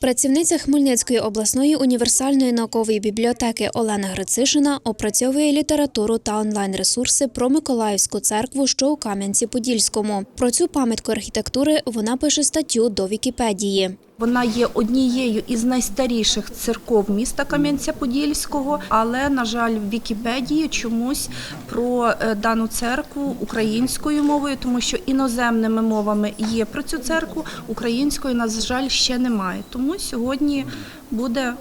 Працівниця Хмельницької обласної універсальної наукової бібліотеки Олена Грицишина опрацьовує літературу та онлайн-ресурси про Миколаївську церкву, що у Кам'янці-Подільському. Про цю пам'ятку архітектури вона пише статтю до Вікіпедії. Вона є однією із найстаріших церков міста Кам'янця-Подільського, але на жаль, в Вікіпедії чомусь про е, дану церкву українською мовою, тому що іноземними мовами є про цю церкву, українською, на жаль, ще немає. Тому сьогодні буде.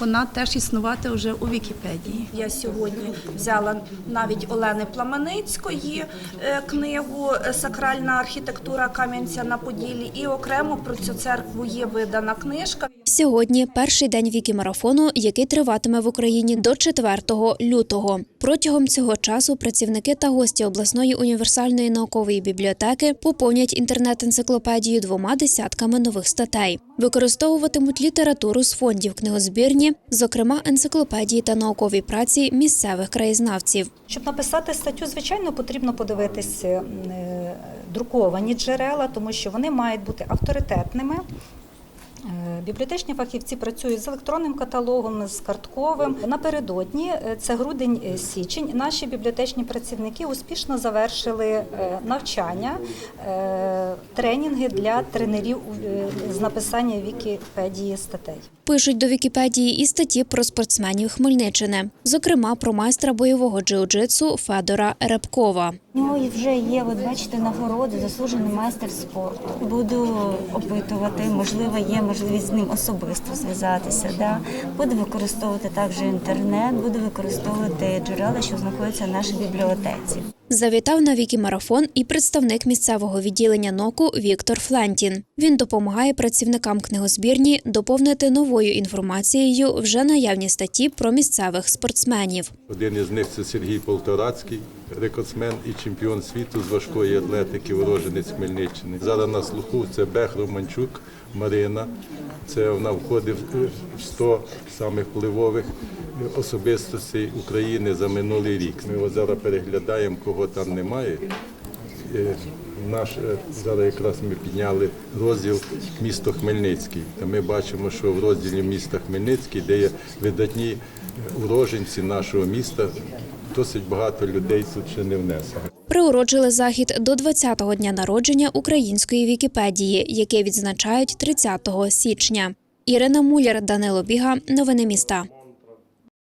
Вона теж існувати вже у Вікіпедії. Я сьогодні взяла навіть Олени Пламеницької е, книгу Сакральна архітектура Кам'янця на Поділлі, і окремо про цю церкву є видана книжка. Сьогодні перший день вікімарафону, який триватиме в Україні до 4 лютого. Протягом цього часу працівники та гості обласної універсальної наукової бібліотеки поповнять інтернет-енциклопедію двома десятками нових статей. Використовуватимуть літературу з фондів книгозбірні, зокрема енциклопедії та наукові праці місцевих краєзнавців. Щоб написати статтю, звичайно, потрібно подивитись е, друковані джерела, тому що вони мають бути авторитетними. Е, Бібліотечні фахівці працюють з електронним каталогом, з картковим. Напередодні е, це грудень е. Наші бібліотечні працівники успішно завершили навчання, тренінги для тренерів з написання Вікіпедії статей. Пишуть до Вікіпедії і статті про спортсменів Хмельниччини, зокрема про майстра бойового джиу-джитсу Федора Репкова. Ну вже є, от бачите, нагороди, заслужений майстер спорту. Буду опитувати, можливо, є можливість з ним особисто зв'язатися. Да? Буду використовувати також інтернет, буду використовувати джерела, що знаходяться в нашій бібліотеці. Завітав на вікімарафон і представник місцевого відділення НОКу Віктор Флентін. Він допомагає працівникам книгозбірні доповнити новою інформацією вже наявні статті про місцевих спортсменів. Один із них це Сергій Полторацький, рекордсмен і чемпіон світу з важкої атлетики, уроженець Хмельниччини. Зараз на слуху це Бех Романчук Марина. Це вона входить в 100 самих впливових особистостей України за минулий рік. Ми ось зараз переглядаємо, кого там немає. Е, Наш е, зараз якраз ми підняли розділ місто Хмельницький. Та ми бачимо, що в розділі міста Хмельницький, де є видатні уроженці нашого міста, досить багато людей тут ще не внесено. Приурочили захід до 20-го дня народження української Вікіпедії, яке відзначають 30 січня. Ірина Муляр, Данило Біга. Новини міста.